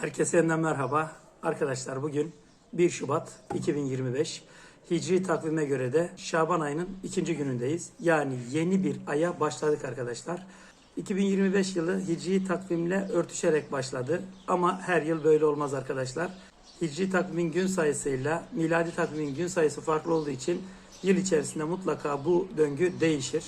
Herkese yeniden merhaba. Arkadaşlar bugün 1 Şubat 2025. Hicri takvime göre de Şaban ayının ikinci günündeyiz. Yani yeni bir aya başladık arkadaşlar. 2025 yılı Hicri takvimle örtüşerek başladı. Ama her yıl böyle olmaz arkadaşlar. Hicri takvimin gün sayısıyla miladi takvimin gün sayısı farklı olduğu için yıl içerisinde mutlaka bu döngü değişir.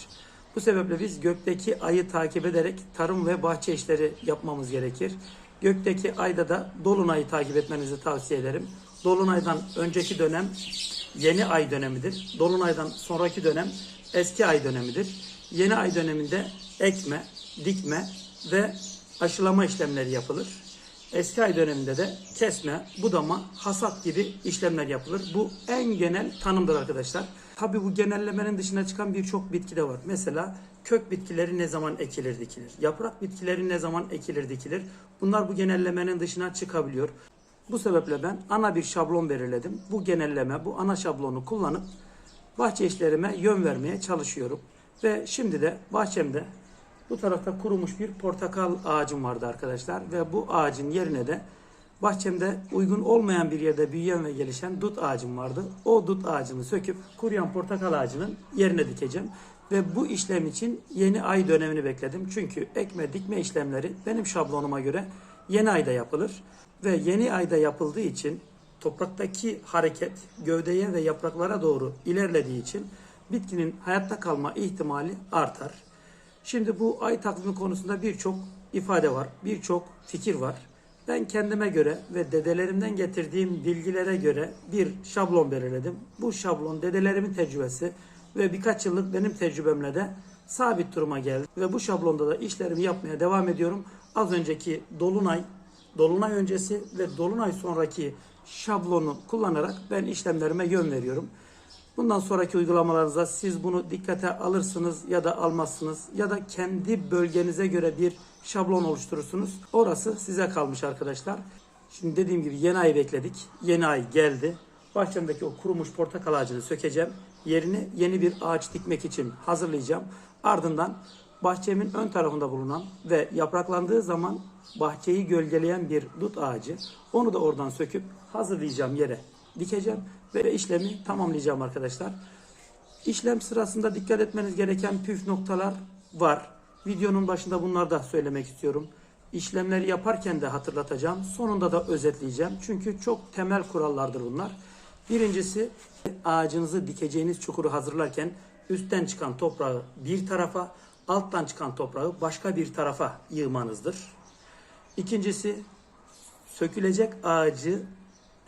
Bu sebeple biz gökteki ayı takip ederek tarım ve bahçe işleri yapmamız gerekir. Gökteki ayda da dolunayı takip etmenizi tavsiye ederim. Dolunaydan önceki dönem yeni ay dönemidir. Dolunaydan sonraki dönem eski ay dönemidir. Yeni ay döneminde ekme, dikme ve aşılama işlemleri yapılır. Eski ay döneminde de kesme, budama, hasat gibi işlemler yapılır. Bu en genel tanımdır arkadaşlar. Tabi bu genellemenin dışına çıkan birçok bitki de var. Mesela kök bitkileri ne zaman ekilir dikilir? Yaprak bitkileri ne zaman ekilir dikilir? Bunlar bu genellemenin dışına çıkabiliyor. Bu sebeple ben ana bir şablon belirledim. Bu genelleme, bu ana şablonu kullanıp bahçe işlerime yön vermeye çalışıyorum. Ve şimdi de bahçemde bu tarafta kurumuş bir portakal ağacım vardı arkadaşlar. Ve bu ağacın yerine de bahçemde uygun olmayan bir yerde büyüyen ve gelişen dut ağacım vardı. O dut ağacını söküp kuruyan portakal ağacının yerine dikeceğim. Ve bu işlem için yeni ay dönemini bekledim. Çünkü ekme dikme işlemleri benim şablonuma göre yeni ayda yapılır. Ve yeni ayda yapıldığı için topraktaki hareket gövdeye ve yapraklara doğru ilerlediği için bitkinin hayatta kalma ihtimali artar. Şimdi bu ay takvimi konusunda birçok ifade var, birçok fikir var. Ben kendime göre ve dedelerimden getirdiğim bilgilere göre bir şablon belirledim. Bu şablon dedelerimin tecrübesi ve birkaç yıllık benim tecrübemle de sabit duruma geldi. Ve bu şablonda da işlerimi yapmaya devam ediyorum. Az önceki dolunay, dolunay öncesi ve dolunay sonraki şablonu kullanarak ben işlemlerime yön veriyorum. Bundan sonraki uygulamalarınızda siz bunu dikkate alırsınız ya da almazsınız ya da kendi bölgenize göre bir şablon oluşturursunuz. Orası size kalmış arkadaşlar. Şimdi dediğim gibi yeni ay bekledik. Yeni ay geldi. Bahçemdeki o kurumuş portakal ağacını sökeceğim. Yerine yeni bir ağaç dikmek için hazırlayacağım. Ardından bahçemin ön tarafında bulunan ve yapraklandığı zaman bahçeyi gölgeleyen bir dut ağacı. Onu da oradan söküp hazırlayacağım yere dikeceğim ve işlemi tamamlayacağım arkadaşlar. İşlem sırasında dikkat etmeniz gereken püf noktalar var. Videonun başında bunları da söylemek istiyorum. İşlemleri yaparken de hatırlatacağım. Sonunda da özetleyeceğim. Çünkü çok temel kurallardır bunlar. Birincisi ağacınızı dikeceğiniz çukuru hazırlarken üstten çıkan toprağı bir tarafa, alttan çıkan toprağı başka bir tarafa yığmanızdır. İkincisi sökülecek ağacı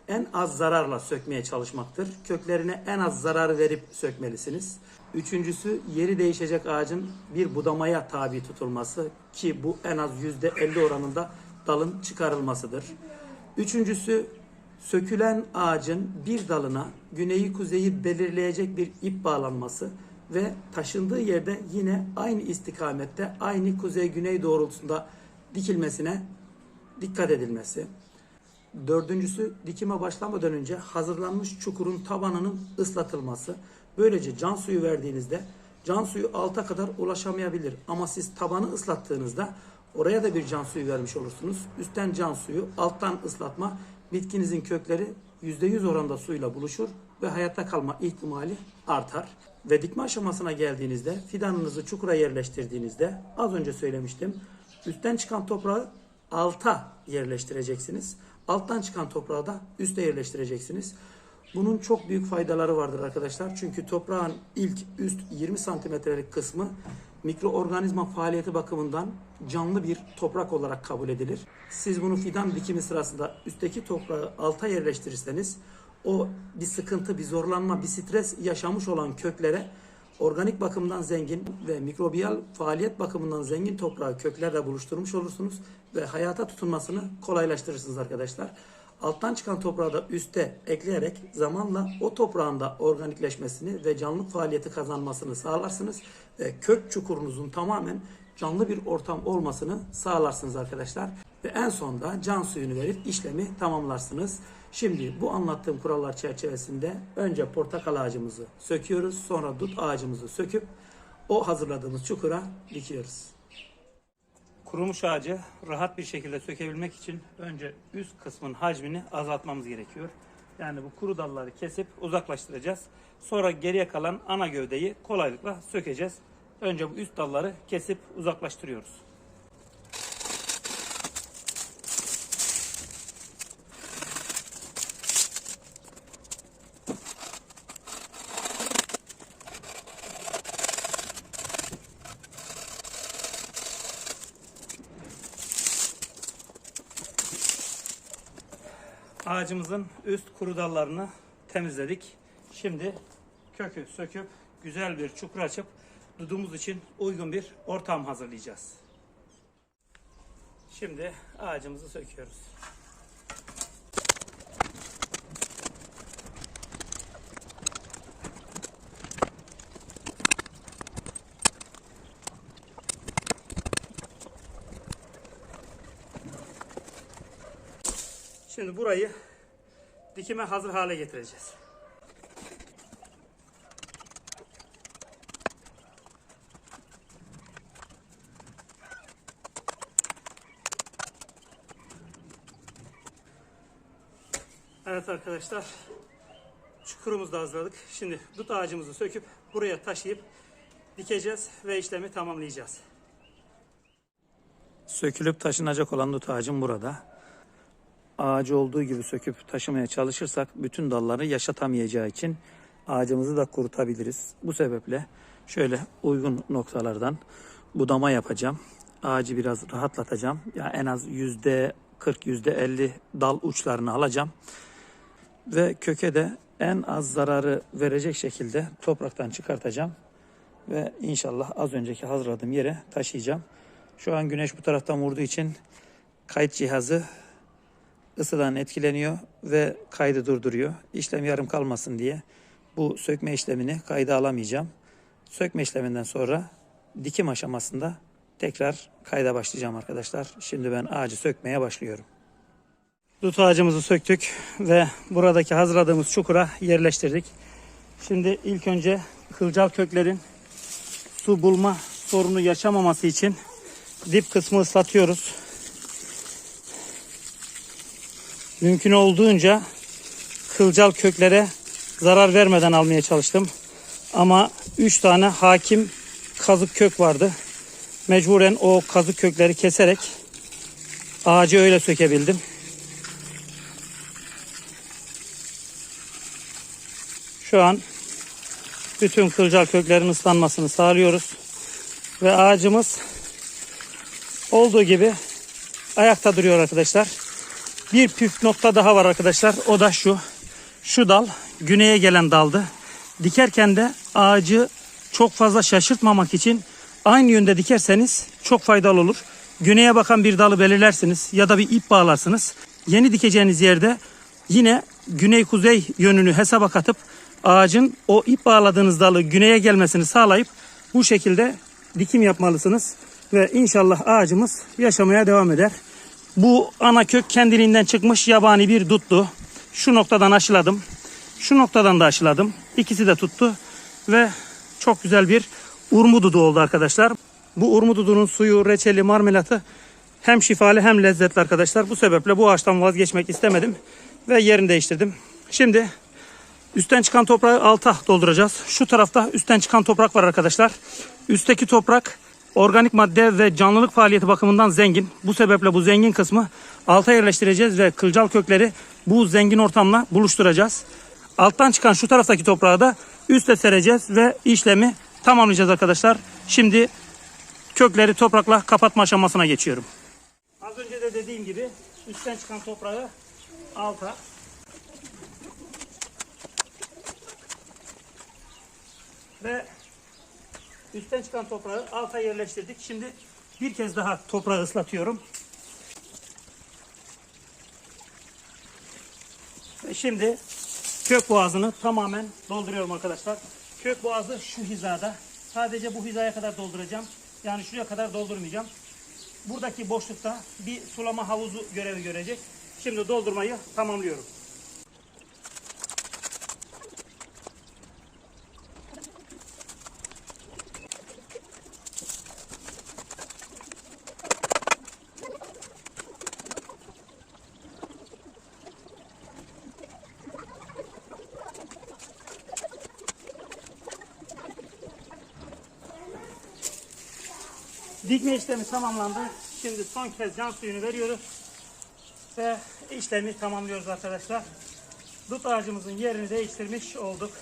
en az zararla sökmeye çalışmaktır. Köklerine en az zarar verip sökmelisiniz. Üçüncüsü yeri değişecek ağacın bir budamaya tabi tutulması ki bu en az %50 oranında dalın çıkarılmasıdır. Üçüncüsü sökülen ağacın bir dalına güneyi kuzeyi belirleyecek bir ip bağlanması ve taşındığı yerde yine aynı istikamette aynı kuzey güney doğrultusunda dikilmesine dikkat edilmesi. Dördüncüsü dikime başlamadan önce hazırlanmış çukurun tabanının ıslatılması. Böylece can suyu verdiğinizde can suyu alta kadar ulaşamayabilir. Ama siz tabanı ıslattığınızda oraya da bir can suyu vermiş olursunuz. Üstten can suyu, alttan ıslatma bitkinizin kökleri %100 oranda suyla buluşur ve hayatta kalma ihtimali artar. Ve dikme aşamasına geldiğinizde fidanınızı çukura yerleştirdiğinizde az önce söylemiştim. Üstten çıkan toprağı alta yerleştireceksiniz. Alttan çıkan toprağı da üste yerleştireceksiniz. Bunun çok büyük faydaları vardır arkadaşlar. Çünkü toprağın ilk üst 20 santimetrelik kısmı mikroorganizma faaliyeti bakımından canlı bir toprak olarak kabul edilir. Siz bunu fidan dikimi sırasında üstteki toprağı alta yerleştirirseniz o bir sıkıntı, bir zorlanma, bir stres yaşamış olan köklere organik bakımdan zengin ve mikrobiyal faaliyet bakımından zengin toprağı köklerle buluşturmuş olursunuz ve hayata tutunmasını kolaylaştırırsınız arkadaşlar. Alttan çıkan toprağı da üste ekleyerek zamanla o toprağın da organikleşmesini ve canlılık faaliyeti kazanmasını sağlarsınız ve kök çukurunuzun tamamen canlı bir ortam olmasını sağlarsınız arkadaşlar. Ve en sonda can suyunu verip işlemi tamamlarsınız. Şimdi bu anlattığım kurallar çerçevesinde önce portakal ağacımızı söküyoruz. Sonra dut ağacımızı söküp o hazırladığımız çukura dikiyoruz. Kurumuş ağacı rahat bir şekilde sökebilmek için önce üst kısmın hacmini azaltmamız gerekiyor. Yani bu kuru dalları kesip uzaklaştıracağız. Sonra geriye kalan ana gövdeyi kolaylıkla sökeceğiz. Önce bu üst dalları kesip uzaklaştırıyoruz. Ağacımızın üst kuru dallarını temizledik. Şimdi kökü söküp güzel bir çukur açıp dudumuz için uygun bir ortam hazırlayacağız. Şimdi ağacımızı söküyoruz. Şimdi burayı dikime hazır hale getireceğiz. Evet arkadaşlar. Çukurumuzu da hazırladık. Şimdi dut ağacımızı söküp buraya taşıyıp dikeceğiz ve işlemi tamamlayacağız. Sökülüp taşınacak olan dut ağacım burada ağacı olduğu gibi söküp taşımaya çalışırsak bütün dalları yaşatamayacağı için ağacımızı da kurutabiliriz. Bu sebeple şöyle uygun noktalardan budama yapacağım. Ağacı biraz rahatlatacağım. Ya en az yüzde 40 yüzde 50 dal uçlarını alacağım. Ve köke de en az zararı verecek şekilde topraktan çıkartacağım. Ve inşallah az önceki hazırladığım yere taşıyacağım. Şu an güneş bu taraftan vurduğu için kayıt cihazı ısıdan etkileniyor ve kaydı durduruyor. İşlem yarım kalmasın diye bu sökme işlemini kayda alamayacağım. Sökme işleminden sonra dikim aşamasında tekrar kayda başlayacağım arkadaşlar. Şimdi ben ağacı sökmeye başlıyorum. Dut ağacımızı söktük ve buradaki hazırladığımız çukura yerleştirdik. Şimdi ilk önce kılcal köklerin su bulma sorunu yaşamaması için dip kısmı ıslatıyoruz. Mümkün olduğunca kılcal köklere zarar vermeden almaya çalıştım. Ama 3 tane hakim kazık kök vardı. Mecburen o kazık kökleri keserek ağacı öyle sökebildim. Şu an bütün kılcal köklerin ıslanmasını sağlıyoruz. Ve ağacımız olduğu gibi ayakta duruyor arkadaşlar. Bir püf nokta daha var arkadaşlar. O da şu. Şu dal güneye gelen daldı. Dikerken de ağacı çok fazla şaşırtmamak için aynı yönde dikerseniz çok faydalı olur. Güneye bakan bir dalı belirlersiniz ya da bir ip bağlarsınız. Yeni dikeceğiniz yerde yine güney kuzey yönünü hesaba katıp ağacın o ip bağladığınız dalı güneye gelmesini sağlayıp bu şekilde dikim yapmalısınız ve inşallah ağacımız yaşamaya devam eder. Bu ana kök kendiliğinden çıkmış yabani bir duttu. Şu noktadan aşıladım. Şu noktadan da aşıladım. İkisi de tuttu ve çok güzel bir urmu dudu oldu arkadaşlar. Bu urmu dudunun suyu, reçeli, marmelatı hem şifalı hem lezzetli arkadaşlar. Bu sebeple bu ağaçtan vazgeçmek istemedim ve yerini değiştirdim. Şimdi üstten çıkan toprağı alta dolduracağız. Şu tarafta üstten çıkan toprak var arkadaşlar. Üstteki toprak organik madde ve canlılık faaliyeti bakımından zengin. Bu sebeple bu zengin kısmı alta yerleştireceğiz ve kılcal kökleri bu zengin ortamla buluşturacağız. Alttan çıkan şu taraftaki toprağı da üste sereceğiz ve işlemi tamamlayacağız arkadaşlar. Şimdi kökleri toprakla kapatma aşamasına geçiyorum. Az önce de dediğim gibi üstten çıkan toprağı alta ve Üstten çıkan toprağı alta yerleştirdik. Şimdi bir kez daha toprağı ıslatıyorum. Ve şimdi kök boğazını tamamen dolduruyorum arkadaşlar. Kök boğazı şu hizada. Sadece bu hizaya kadar dolduracağım. Yani şuraya kadar doldurmayacağım. Buradaki boşlukta bir sulama havuzu görevi görecek. Şimdi doldurmayı tamamlıyorum. Dikme işlemi tamamlandı. Şimdi son kez can suyunu veriyoruz. Ve işlemi tamamlıyoruz arkadaşlar. Dut ağacımızın yerini değiştirmiş olduk.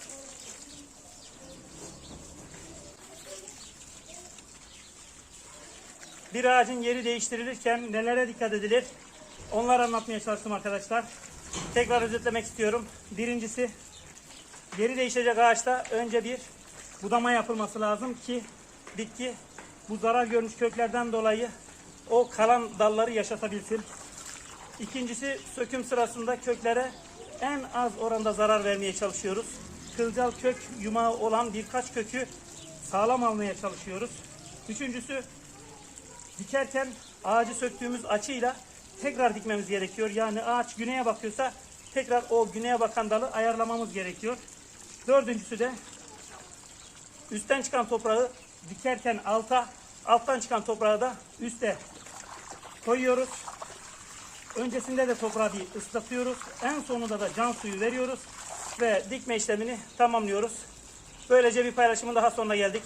Bir ağacın yeri değiştirilirken nelere dikkat edilir? Onları anlatmaya çalıştım arkadaşlar. Tekrar özetlemek istiyorum. Birincisi yeri değişecek ağaçta önce bir budama yapılması lazım ki bitki bu zarar görmüş köklerden dolayı o kalan dalları yaşatabilsin. İkincisi söküm sırasında köklere en az oranda zarar vermeye çalışıyoruz. Kılcal kök yumağı olan birkaç kökü sağlam almaya çalışıyoruz. Üçüncüsü dikerken ağacı söktüğümüz açıyla tekrar dikmemiz gerekiyor. Yani ağaç güneye bakıyorsa tekrar o güneye bakan dalı ayarlamamız gerekiyor. Dördüncüsü de üstten çıkan toprağı dikerken alta, alttan çıkan toprağı da üste koyuyoruz. Öncesinde de toprağı bir ıslatıyoruz. En sonunda da can suyu veriyoruz ve dikme işlemini tamamlıyoruz. Böylece bir paylaşımın daha sonuna geldik.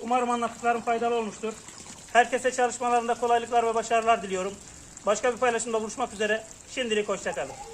Umarım anlattıklarım faydalı olmuştur. Herkese çalışmalarında kolaylıklar ve başarılar diliyorum. Başka bir paylaşımda buluşmak üzere. Şimdilik hoşçakalın.